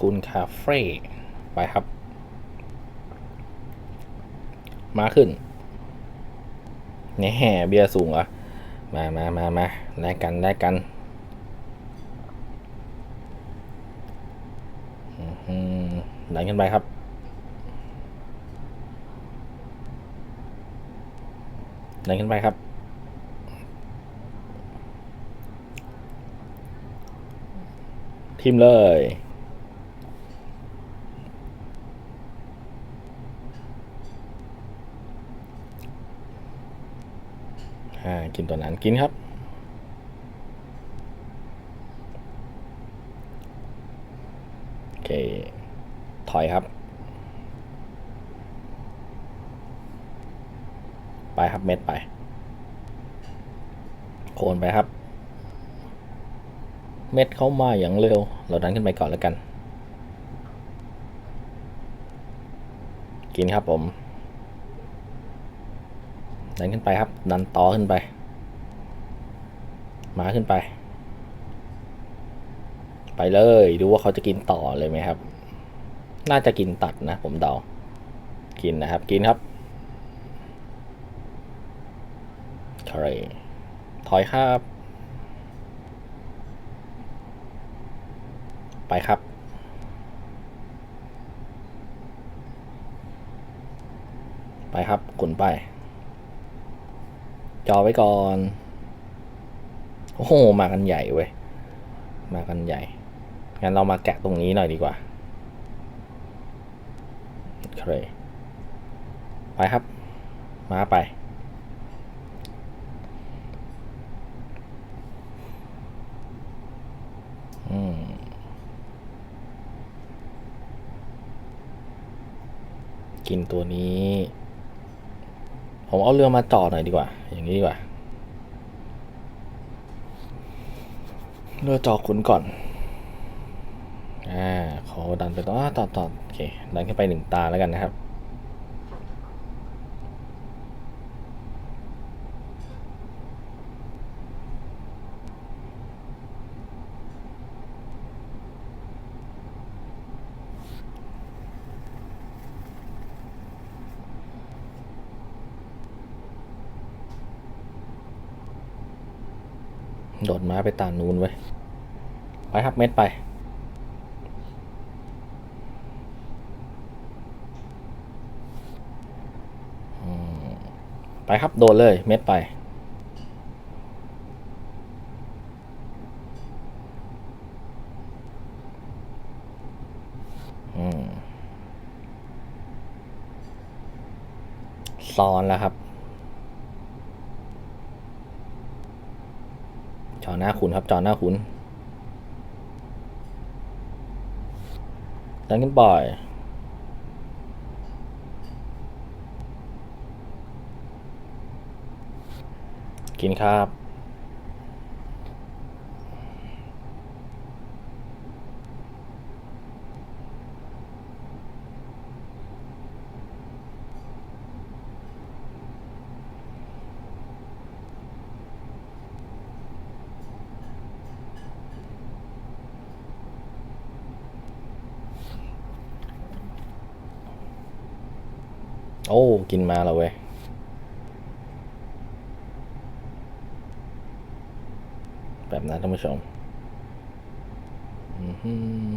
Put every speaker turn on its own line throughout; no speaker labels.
คุณคาเฟ่ไปครับ มาขึ้นแห่เบียร์สูงเหรอ มามามามาแลกกันแลกกันอื้อหือดันไปครับดันขึ้นไปครับทิมเลย กินตัวนั้นกินครับ โอเค ถอยครับ ไปครับเม็ดไป โคนไปครับ เม็ดเข้ามาอย่างเร็ว เราดันขึ้นไปก่อนแล้วกัน กินครับผม ดันขึ้นไปครับ ดันต่อขึ้นไป มาขึ้นไป ไปเลยดูว่าเขาจะกินต่อเลยไหมครับ น่าจะกินตัดนะ ผมเดา กินนะครับ กินครับถอยถอยครับ ไปครับไปครับ ขุนไป จอไว้ก่อน โอ้โห มากันใหญ่เว้ย มากันใหญ่ งั้นเรามาแกะตรงนี้หน่อยดีกว่าโอเคไปครับ มาไป อืมกินตัวนี้ ผมเอาเรือมาจอดหน่อยดีกว่า อย่างนี้ดีกว่า เรือจอดขุนก่อน อ่าขอดันไปต่อต่อต่อโอเค ดันขึ้นไปหนึ่งตาแล้วกันนะครับ โดดม้าไปตานูนไว้ไปครับเม็ดไป ไปครับโดดเลยเม็ดไปอืมซ้อนแล้วครับ จอ หน้าขุนครับจอหน้าขุนดันกันบ่อยกินครับ โอ้ กินมาแล้วเว้ย แบบนั้นท่านผู้ชมอือหือ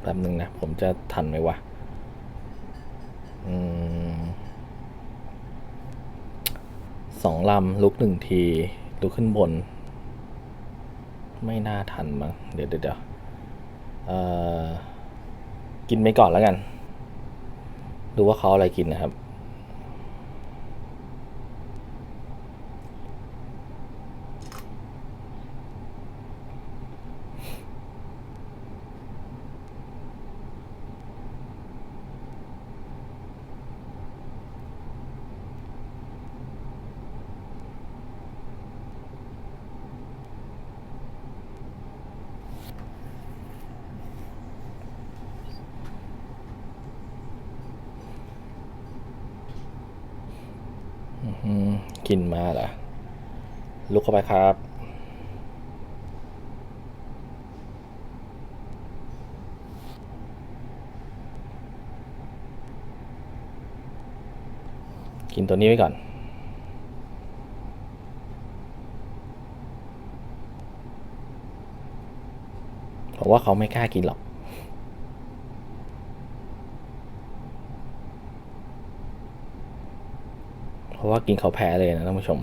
แป๊บหนึ่งนะ ผมจะทันไหมวะอสองลำ ลุกหนึ่งที ลุกขึ้นบน ไม่น่าทันมั้ง เดี๋ยวเดี๋ยว กินไปก่อนแล้วกัน ดูว่าเขาอะไรกินนะครับ กินมาเหรอลุกเข้าไปครับกินตัวนี้ไว้ก่อน ผมว่าเขาไม่กล้ากินหรอก เพราะว่ากินเขาแพ้เลยนะท่านผู้ชม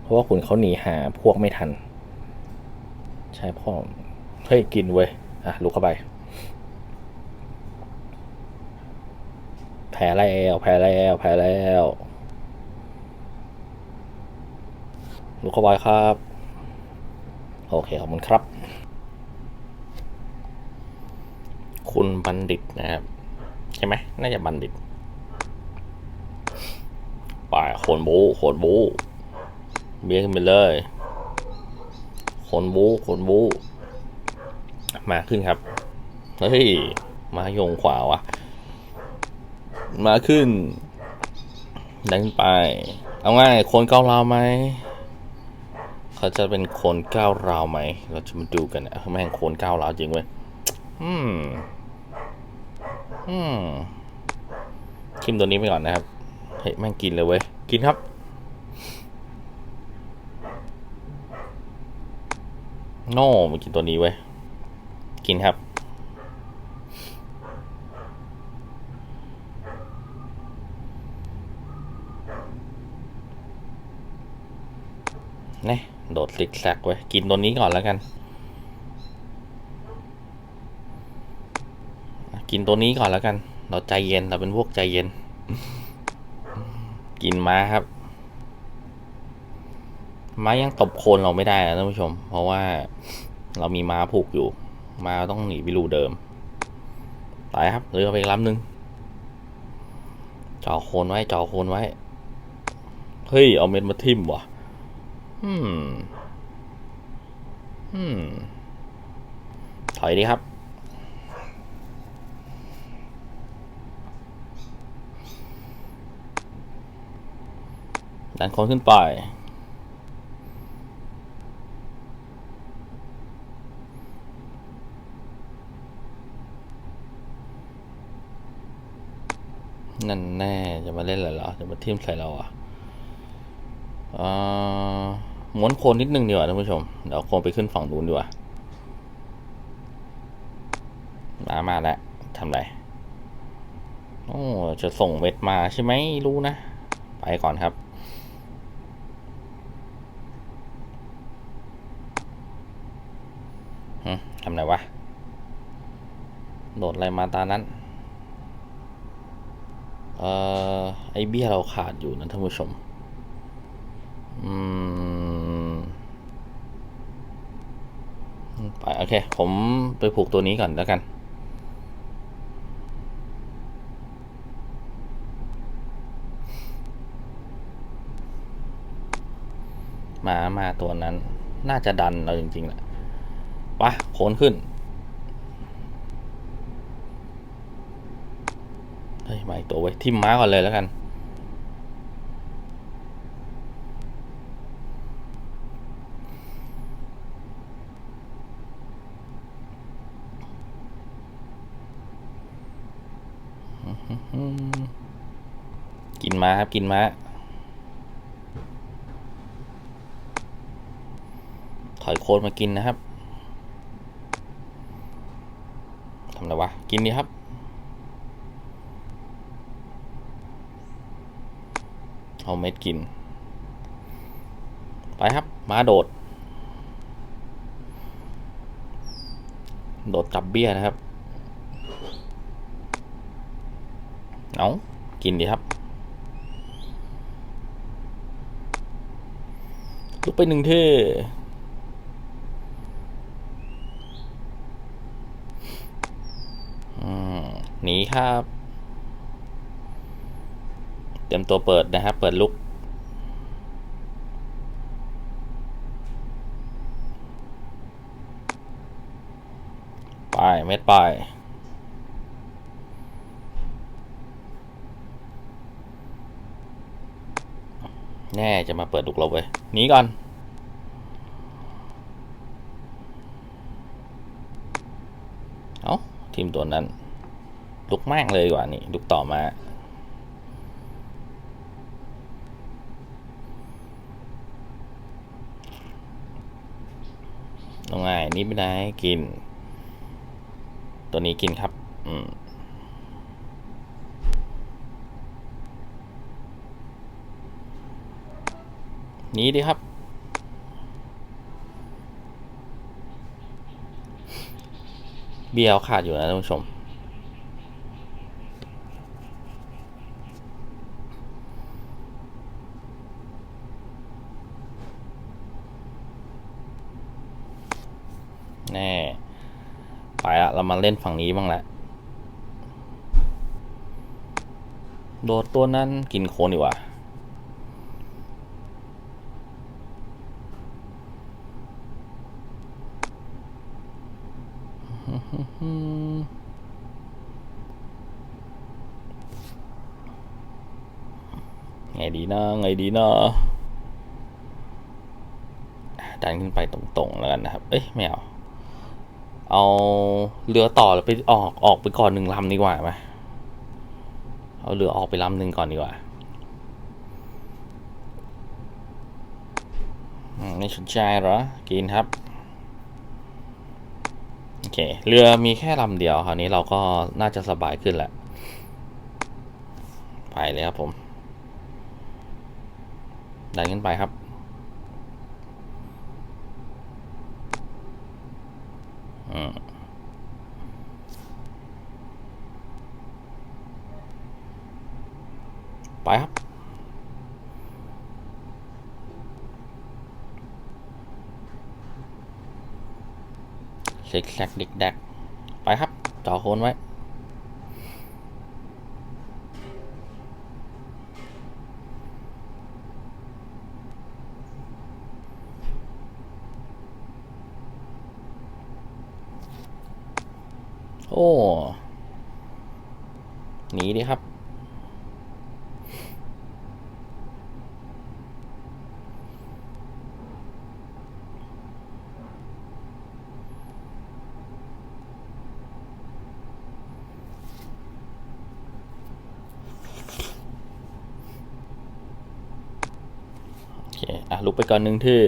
เพราะว่าคุณเขาหนีหาพวกไม่ทัน ใช่พ่อเฮ้ยกินเว้ยอะลุกเข้าไป แพ้แล้วแพ้แล้วแพ้แล้วลุกเข้าไปครับ โอเคขอบคุณครับ คุณบัณฑิตนะครับ ใช่ไหมน่าจะบัณฑิต ไปโคนบูโคนบูเบี้ยขึ้นไปเลยโคนบูโคนบูมาขึ้นครับ เฮ้ย มาโยงขวาวะ มาขึ้นดันไป เอาง่ายโคนก้าวราวไหม เขาจะเป็นโคนก้าวราวไหม เราจะมาดูกันนะแม่งโคนก้าวราวจริงเว้ย อืม อืมชิมตัวนี้ไปก่อนนะครับ เฮ้ยแม่งกินเลยเว้ย กินครับ โน่มากินตัวนี้เว้ย กินครับ นี่ โดดซิกแซกไว้ย กินตัวนี้ก่อนแล้วกัน กินตัวนี้ก่อนแล้วกัน เราใจเย็น เราเป็นพวกใจเย็น กินม้าครับ ม้ายังตบโคนเราไม่ได้นะท่านผู้ชม เพราะว่าเรามีม้าผูกอยู่ ม้าต้องหนีไปรูเดิมไปครับเรือไปอีกลำหนึ่งจ่อโคนไว้จ่อโคนไว้ เฮ้ย เอาเม็ดมาทิ่มว่ะอืม อืม ถอยดีครับ ดันคนขึ้นไป นั่นแน่ จะมาเล่นอะไรเหรอ จะมาทิมใส่เราอะอ่อม้วนโคนนิดนึงดีกว่าท่านผู้ชม เดี๋ยวโคนไปขึ้นฝั่งนู้นดีกว่า มามาแล้วทำไรโอ้จะส่งเม็ดมาใช่ไหมรู้นะ ไปก่อนครับ หึทำไรวะ โดดอะไรมาตานั้น เอ่อ ไอเบี้ยเราขาดอยู่นะท่านผู้ชม อืม ไปโอเค ผมไปผูกตัวนี้ก่อนแล้วกันมามาตัวนั้น น่าจะดันเราจริงๆแหละ ปะโคนขึ้น เฮ้ยมาอีกตัวไว้ทิมม้าก่อนเลยแล้วกัน กินม้าครับ กินม้าถอยโคนมากินนะครับ ทำอะไรวะ กินดีครับ เอาเม็ดกิน ไปครับ มาโดด โดดจับเบี้ยนะครับ เอากินดีครับลุกไปหนึ่งเท่อืม หนีครับ เตรียมตัวเปิดนะครับ เปิดลุก ไป เม็ดไปแน่จะมาเปิดลุกเราเว้ยหนีก่อน เอาทีมตัวนั้น ลุกมากเลยกว่านี่ลุกต่อมาตรงไหนนี่ไม่ได้กิน ตัวนี้กินครับ อืมนี้ดีครับ เบียวขาดอยู่นะท่านผู้ชม มาเล่นฝั่งนี้บ้างแหละโดดตัวนั้นกินโคนดีกว่า ไงดีนะไงดีนะดันขึ้นไปตรงๆแล้วกันนะครับ เอ้ย ไม่เอา เอาเรือต่อไปออกออกไปก่อนหนึ่งลำดีกว่าไหมเอาเรือออกไปลำหนึ่งก่อนดีกว่าไม่สนใจเหรอ กินครับ โอเค เรือมีแค่ลำเดียวคราวนี้เราก็น่าจะสบายขึ้นแหละ ไปเลยครับผม ดันขึ้นไปครับ อืม ไปครับเซ็กแซกดิกแดก ไปครับจ่อโคนไว้ โอ้หนีดิครับ โอเค อะลุกไปก่อนหนึ่งที่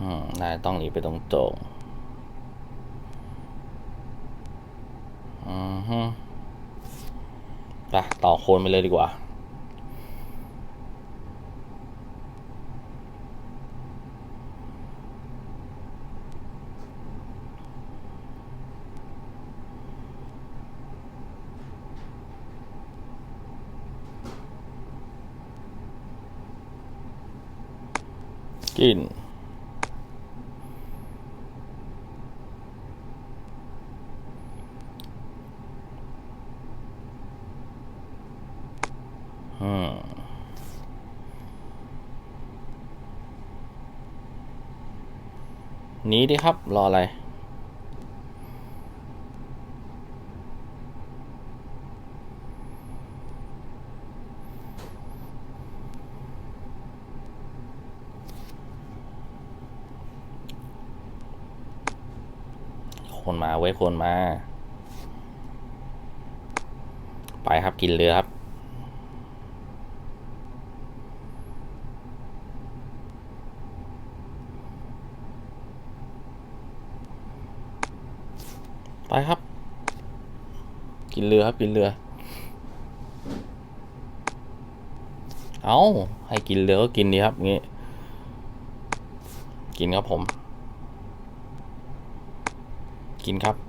อืมนาย ต้องหนีไปตรงตรงอือฮึไปต่อโคนไปเลยดีกว่ากิน อืม หนีดิครับ รออะไร คนมาเว้ยคนมา ไปครับกินเรือครับ ไปครับ กินเรือครับกินเรือ เอาให้กินเรือก็กินดีครับงี้กินครับผม กินครับ